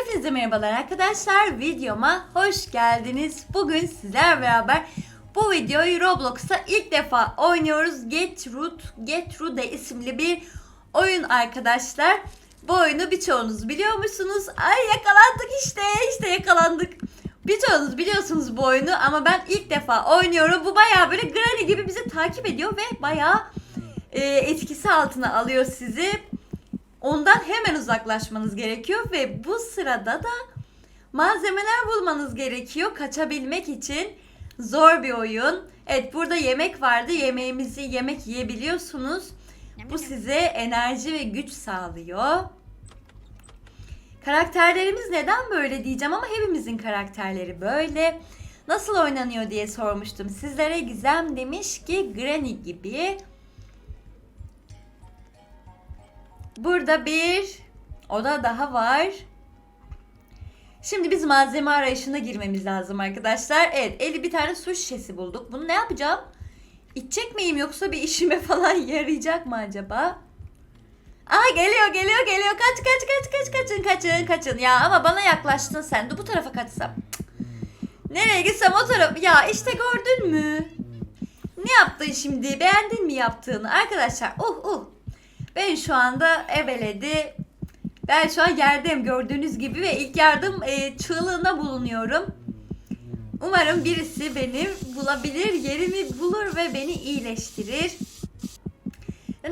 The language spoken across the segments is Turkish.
Hepinize merhabalar arkadaşlar. Videoma hoş geldiniz. Bugün sizlerle beraber bu videoyu Roblox'ta ilk defa oynuyoruz. Get Root, Get Rude isimli bir oyun arkadaşlar. Bu oyunu birçoğunuz biliyor musunuz? Ay yakalandık işte, işte yakalandık. Birçoğunuz biliyorsunuz bu oyunu ama ben ilk defa oynuyorum. Bu bayağı böyle Granny gibi bizi takip ediyor ve bayağı e, etkisi altına alıyor sizi. Ondan hemen uzaklaşmanız gerekiyor ve bu sırada da malzemeler bulmanız gerekiyor kaçabilmek için. Zor bir oyun. Evet burada yemek vardı. Yemeğimizi yemek yiyebiliyorsunuz. Bu size enerji ve güç sağlıyor. Karakterlerimiz neden böyle diyeceğim ama hepimizin karakterleri böyle. Nasıl oynanıyor diye sormuştum sizlere. Gizem demiş ki Granny gibi. Burada bir oda daha var. Şimdi biz malzeme arayışına girmemiz lazım arkadaşlar. Evet 50 bir tane su şişesi bulduk. Bunu ne yapacağım? İçecek miyim yoksa bir işime falan yarayacak mı acaba? Aa geliyor geliyor geliyor. Kaç kaç kaç kaç kaçın kaçın kaçın. Ya ama bana yaklaştın sen. Dur bu tarafa kaçsam. Nereye gitsem o taraf. Ya işte gördün mü? Ne yaptın şimdi? Beğendin mi yaptığını? Arkadaşlar uh uh. Ben şu anda ebeledi. Ben şu an yerdeyim gördüğünüz gibi ve ilk yardım e, çığlığına bulunuyorum. Umarım birisi beni bulabilir, yerimi bulur ve beni iyileştirir.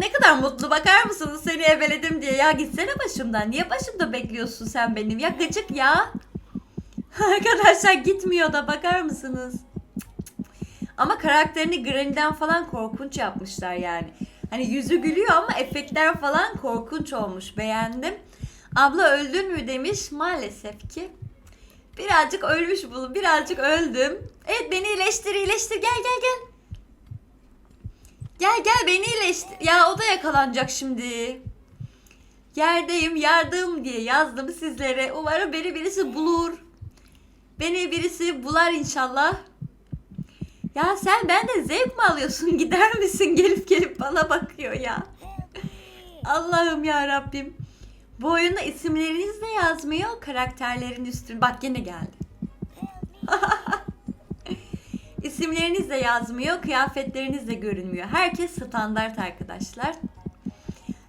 Ne kadar mutlu bakar mısınız seni ebeledim diye. Ya gitsene başımdan. Niye başımda bekliyorsun sen benim? Ya gıcık ya. Arkadaşlar gitmiyor da bakar mısınız? Ama karakterini Granny'den falan korkunç yapmışlar yani. Hani yüzü gülüyor ama efektler falan korkunç olmuş. Beğendim. Abla öldün mü demiş. Maalesef ki. Birazcık ölmüş bu. Birazcık öldüm. Evet beni iyileştir iyileştir. Gel gel gel. Gel gel beni iyileştir. Ya o da yakalanacak şimdi. Yerdeyim yardım diye yazdım sizlere. Umarım beni birisi bulur. Beni birisi bular inşallah. Ya sen benden zevk mi alıyorsun? Gider misin? Gelip gelip. Allah'ım ya Rabbim. Bu oyunda isimleriniz de yazmıyor. Karakterlerin üstüne. Bak yine geldi. İsimleriniz de yazmıyor. Kıyafetleriniz de görünmüyor. Herkes standart arkadaşlar.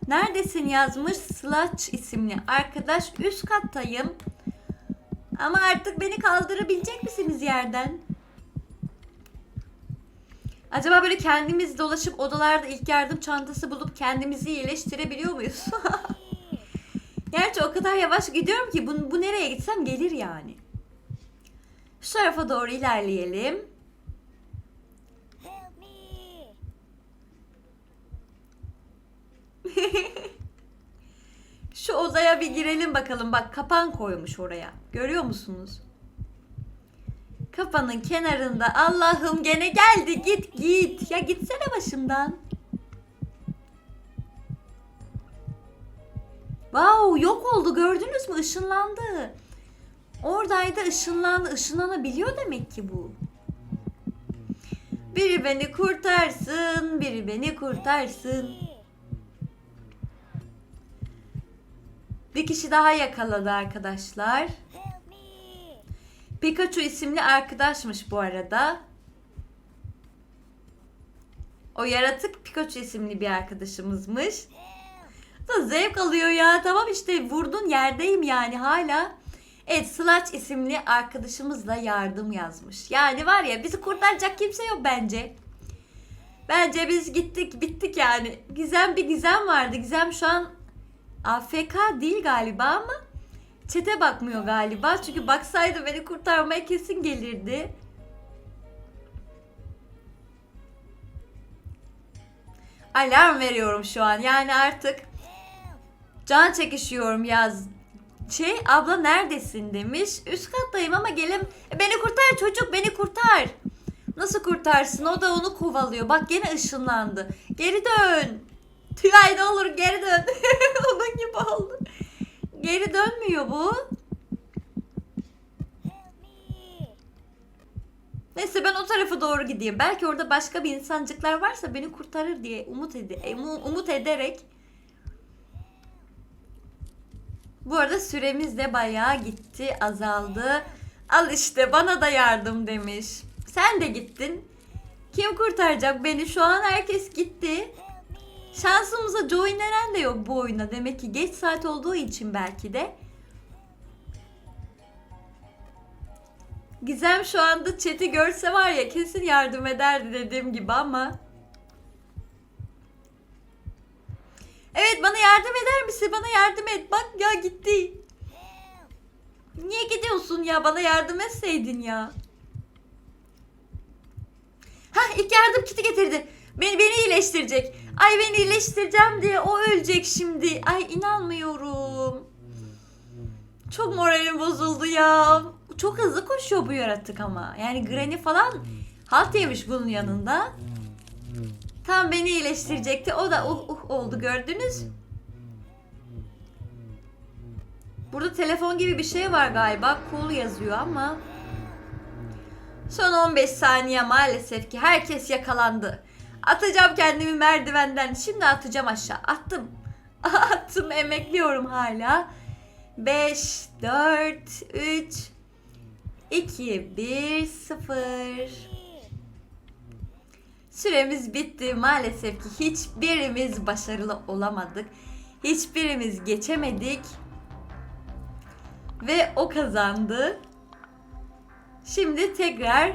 Neredesin yazmış Slash isimli arkadaş. Üst kattayım. Ama artık beni kaldırabilecek misiniz yerden? Acaba böyle kendimiz dolaşıp odalarda ilk yardım çantası bulup kendimizi iyileştirebiliyor muyuz? Gerçi o kadar yavaş gidiyorum ki bu, bu nereye gitsem gelir yani. Şu tarafa doğru ilerleyelim. Şu odaya bir girelim bakalım. Bak kapan koymuş oraya. Görüyor musunuz? Kapanın kenarında Allah'ım gene geldi git git. Ya gitsene başımdan. Wow yok oldu gördünüz mü ışınlandı. Oradaydı ışınlandı. Işınlanabiliyor demek ki bu. Biri beni kurtarsın, biri beni kurtarsın. Bir kişi daha yakaladı arkadaşlar. Pikachu isimli arkadaşmış bu arada. O yaratık Pikachu isimli bir arkadaşımızmış. Da zevk alıyor ya. Tamam işte vurdun yerdeyim yani hala. Evet Slash isimli arkadaşımızla yardım yazmış. Yani var ya bizi kurtaracak kimse yok bence. Bence biz gittik bittik yani. Gizem bir Gizem vardı. Gizem şu an AFK değil galiba ama çete bakmıyor galiba. Çünkü baksaydı beni kurtarmaya kesin gelirdi. Alarm veriyorum şu an. Yani artık can çekişiyorum yaz. Şey abla neredesin demiş. Üst kattayım ama gelim. E, beni kurtar çocuk beni kurtar. Nasıl kurtarsın? O da onu kovalıyor. Bak gene ışınlandı. Geri dön. Tülay ne olur geri dön. Onun gibi oldu. Geri dönmüyor bu. Neyse ben o tarafa doğru gideyim. Belki orada başka bir insancıklar varsa beni kurtarır diye umut ede umut ederek Bu arada süremiz de bayağı gitti, azaldı. Al işte bana da yardım demiş. Sen de gittin. Kim kurtaracak beni? Şu an herkes gitti. Şansımıza join eren de yok bu oyuna. Demek ki geç saat olduğu için belki de. Gizem şu anda chat'i görse var ya kesin yardım ederdi dediğim gibi ama. Evet bana yardım eder misin? Bana yardım et. Bak ya gitti. Niye gidiyorsun ya? Bana yardım etseydin ya. Hah ilk yardım kiti getirdi. Beni, beni iyileştirecek. Ay beni iyileştireceğim diye o ölecek şimdi. Ay inanmıyorum. Çok moralim bozuldu ya. Çok hızlı koşuyor bu yaratık ama. Yani Granny falan halt yemiş bunun yanında. Tam beni iyileştirecekti. O da uh uh oldu gördünüz. Burada telefon gibi bir şey var galiba. Cool yazıyor ama. Son 15 saniye maalesef ki herkes yakalandı. Atacağım kendimi merdivenden. Şimdi atacağım aşağı. Attım. Attım emekliyorum hala. 5, 4, 3, 2, 1, 0. Süremiz bitti. Maalesef ki hiçbirimiz başarılı olamadık. Hiçbirimiz geçemedik. Ve o kazandı. Şimdi tekrar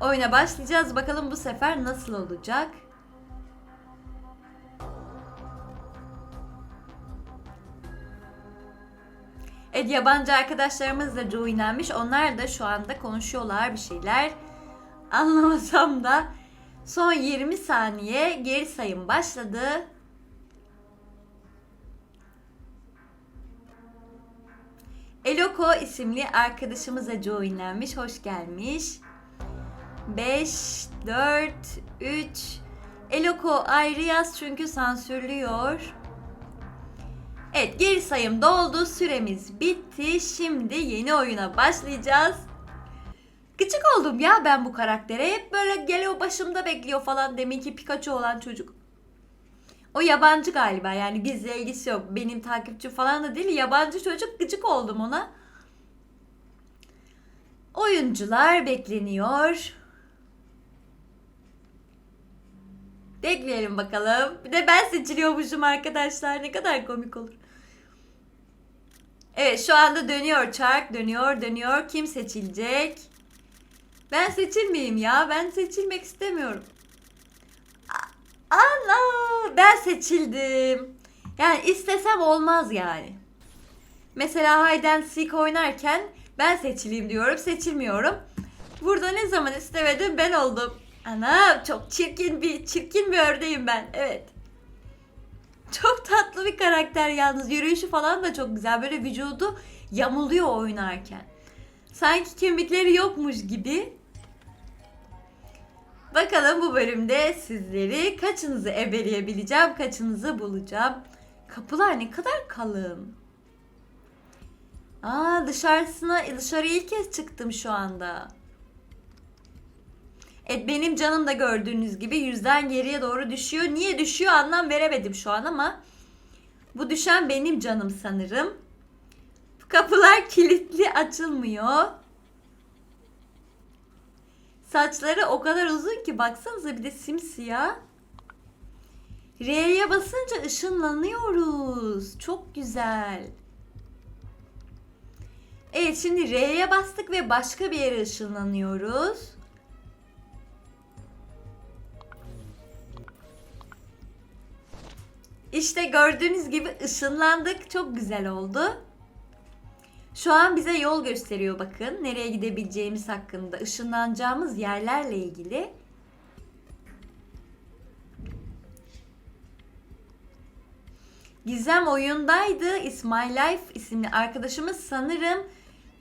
oyuna başlayacağız. Bakalım bu sefer nasıl olacak? Evet yabancı arkadaşlarımız da joinlenmiş. Onlar da şu anda konuşuyorlar bir şeyler. Anlamasam da son 20 saniye geri sayım başladı. Eloko isimli arkadaşımıza joinlenmiş. Hoş gelmiş. 5, 4, 3. Eloko ayrı yaz çünkü sansürlüyor. Evet geri sayım doldu. Süremiz bitti. Şimdi yeni oyuna başlayacağız. Gıcık oldum ya ben bu karaktere. Hep böyle geliyor başımda bekliyor falan deminki Pikachu olan çocuk. O yabancı galiba yani bizle ilgisi yok. Benim takipçim falan da değil. Yabancı çocuk gıcık oldum ona. Oyuncular bekleniyor. Bekleyelim bakalım. Bir de ben seçiliyormuşum arkadaşlar. Ne kadar komik olur. Evet şu anda dönüyor çark. Dönüyor dönüyor. Kim seçilecek? Ben seçilmeyeyim ya. Ben seçilmek istemiyorum. Ana ben seçildim. Yani istesem olmaz yani. Mesela and seek oynarken ben seçileyim diyorum. Seçilmiyorum. Burada ne zaman istemedim ben oldum. Ana çok çirkin bir çirkin bir ördeğim ben. Evet. Çok tatlı bir karakter yalnız. Yürüyüşü falan da çok güzel. Böyle vücudu yamuluyor oynarken. Sanki kemikleri yokmuş gibi. Bakalım bu bölümde sizleri kaçınızı ebeleyebileceğim, kaçınızı bulacağım. Kapılar ne kadar kalın. Aa dışarısına dışarıya ilk kez çıktım şu anda. Evet benim canım da gördüğünüz gibi yüzden geriye doğru düşüyor. Niye düşüyor anlam veremedim şu an ama bu düşen benim canım sanırım. Kapılar kilitli açılmıyor. Saçları o kadar uzun ki baksanıza bir de simsiyah. R'ye basınca ışınlanıyoruz. Çok güzel. Evet şimdi R'ye bastık ve başka bir yere ışınlanıyoruz. İşte gördüğünüz gibi ışınlandık. Çok güzel oldu. Şu an bize yol gösteriyor bakın. Nereye gidebileceğimiz hakkında. ışınlanacağımız yerlerle ilgili. Gizem oyundaydı. İsmail Life isimli arkadaşımız sanırım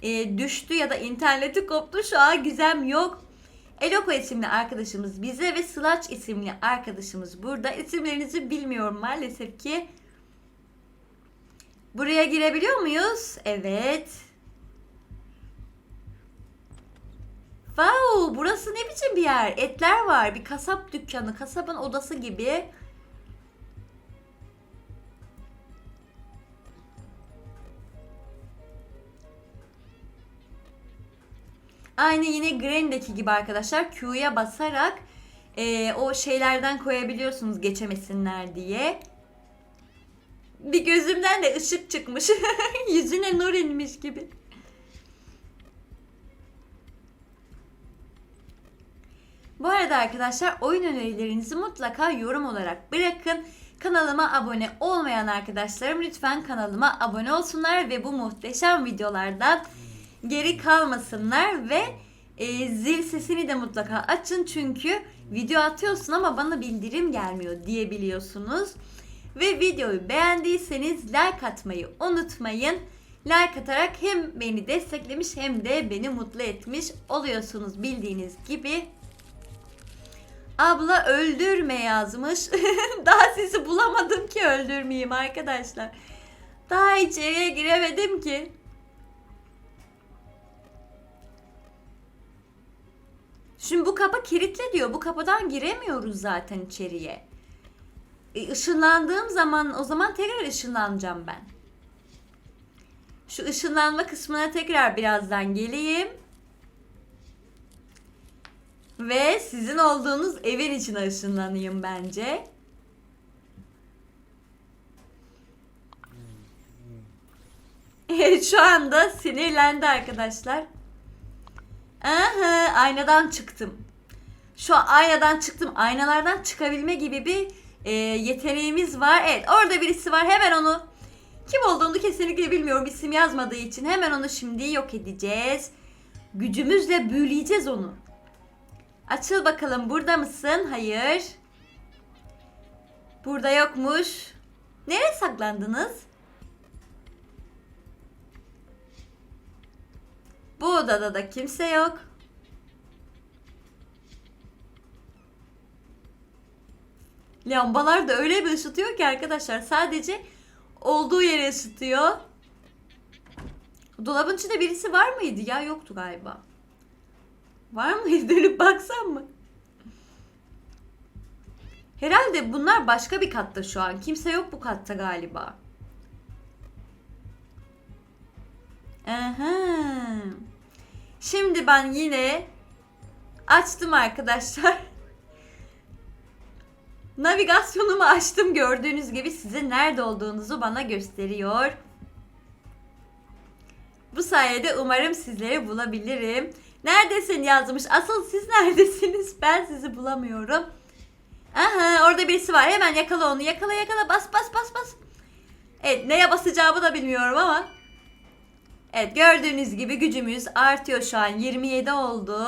e, düştü ya da interneti koptu. Şu an Gizem yok. Eloko isimli arkadaşımız bize ve Slash isimli arkadaşımız burada. İsimlerinizi bilmiyorum maalesef ki. Buraya girebiliyor muyuz? Evet. Wow, burası ne biçim bir yer? Etler var. Bir kasap dükkanı, kasabın odası gibi. Aynı yine Granny'deki gibi arkadaşlar Q'ya basarak e, o şeylerden koyabiliyorsunuz geçemesinler diye. Bir gözümden de ışık çıkmış. Yüzüne nur inmiş gibi. Bu arada arkadaşlar oyun önerilerinizi mutlaka yorum olarak bırakın. Kanalıma abone olmayan arkadaşlarım lütfen kanalıma abone olsunlar ve bu muhteşem videolardan geri kalmasınlar ve e, zil sesini de mutlaka açın çünkü video atıyorsun ama bana bildirim gelmiyor diyebiliyorsunuz. Ve videoyu beğendiyseniz like atmayı unutmayın. Like atarak hem beni desteklemiş hem de beni mutlu etmiş oluyorsunuz bildiğiniz gibi. Abla öldürme yazmış. Daha sizi bulamadım ki öldürmeyeyim arkadaşlar. Daha içeriye giremedim ki. Şimdi bu kapı kilitli diyor. Bu kapıdan giremiyoruz zaten içeriye. E, ışınlandığım zaman o zaman tekrar ışınlanacağım ben. Şu ışınlanma kısmına tekrar birazdan geleyim. Ve sizin olduğunuz evin içine ışınlanayım bence. Şu anda sinirlendi arkadaşlar. Aha, aynadan çıktım. Şu an aynadan çıktım. Aynalardan çıkabilme gibi bir e, yeteneğimiz var. Evet orada birisi var. Hemen onu kim olduğunu kesinlikle bilmiyorum. İsim yazmadığı için hemen onu şimdi yok edeceğiz. Gücümüzle büyüleyeceğiz onu. Açıl bakalım burada mısın? Hayır. Burada yokmuş. Nereye saklandınız? Bu odada da kimse yok. Lambalar da öyle bir ışıtıyor ki arkadaşlar sadece olduğu yere ışıtıyor. Dolabın içinde birisi var mıydı ya? Yoktu galiba. Var mıydı? Dönüp baksam mı? Herhalde bunlar başka bir katta şu an. Kimse yok bu katta galiba. Aha. Şimdi ben yine açtım arkadaşlar. Navigasyonumu açtım gördüğünüz gibi size nerede olduğunuzu bana gösteriyor. Bu sayede umarım sizleri bulabilirim. Neredesin yazmış. Asıl siz neredesiniz? Ben sizi bulamıyorum. Aha orada birisi var. Hemen yakala onu. Yakala yakala. Bas bas bas bas. Evet neye basacağımı da bilmiyorum ama. Evet gördüğünüz gibi gücümüz artıyor şu an. 27 oldu.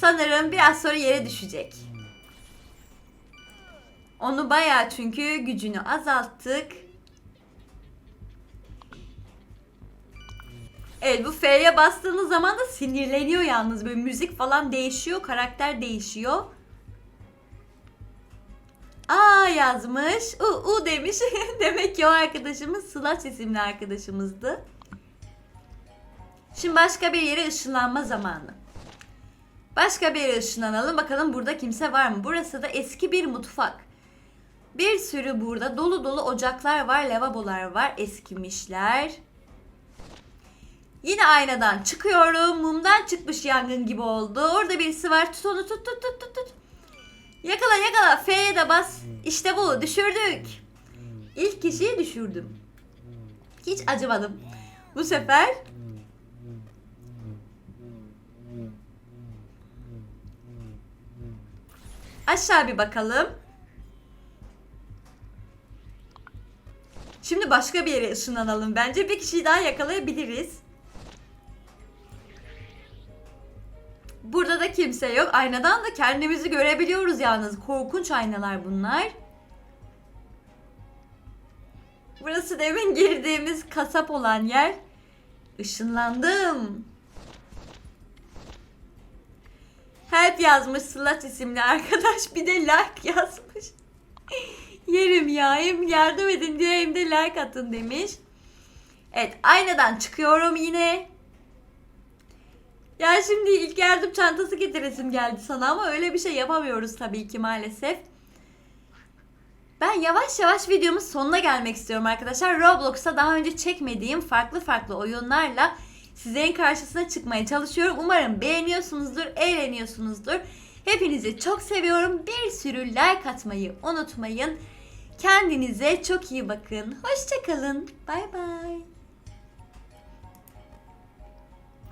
Sanırım biraz sonra yere düşecek. Onu bayağı çünkü gücünü azalttık. Evet bu F'ye bastığınız zaman da sinirleniyor yalnız. Böyle müzik falan değişiyor. Karakter değişiyor. Yazmış. U, u demiş. Demek ki o arkadaşımız Slash isimli arkadaşımızdı. Şimdi başka bir yere ışınlanma zamanı. Başka bir yere ışınlanalım. Bakalım burada kimse var mı? Burası da eski bir mutfak. Bir sürü burada dolu dolu ocaklar var, lavabolar var, eskimişler. Yine aynadan çıkıyorum. Mumdan çıkmış yangın gibi oldu. Orada birisi var. Tut onu tut tut tut tut. tut. Yakala yakala. F'ye de bas. İşte bu. Düşürdük. İlk kişiyi düşürdüm. Hiç acımadım. Bu sefer aşağı bir bakalım. Şimdi başka bir yere ışınlanalım. Bence bir kişiyi daha yakalayabiliriz. Burada da kimse yok. Aynadan da kendimizi görebiliyoruz yalnız. Korkunç aynalar bunlar. Burası demin girdiğimiz kasap olan yer. Işınlandım. Help yazmış Slat isimli arkadaş. Bir de like yazmış. Yerim ya. Hem yardım edin diye hem de like atın demiş. Evet aynadan çıkıyorum yine. Ya şimdi ilk yardım çantası getiresim geldi sana ama öyle bir şey yapamıyoruz tabii ki maalesef. Ben yavaş yavaş videomun sonuna gelmek istiyorum arkadaşlar. Roblox'ta daha önce çekmediğim farklı farklı oyunlarla sizlerin karşısına çıkmaya çalışıyorum. Umarım beğeniyorsunuzdur, eğleniyorsunuzdur. Hepinizi çok seviyorum. Bir sürü like atmayı unutmayın. Kendinize çok iyi bakın. Hoşçakalın. Bay bay.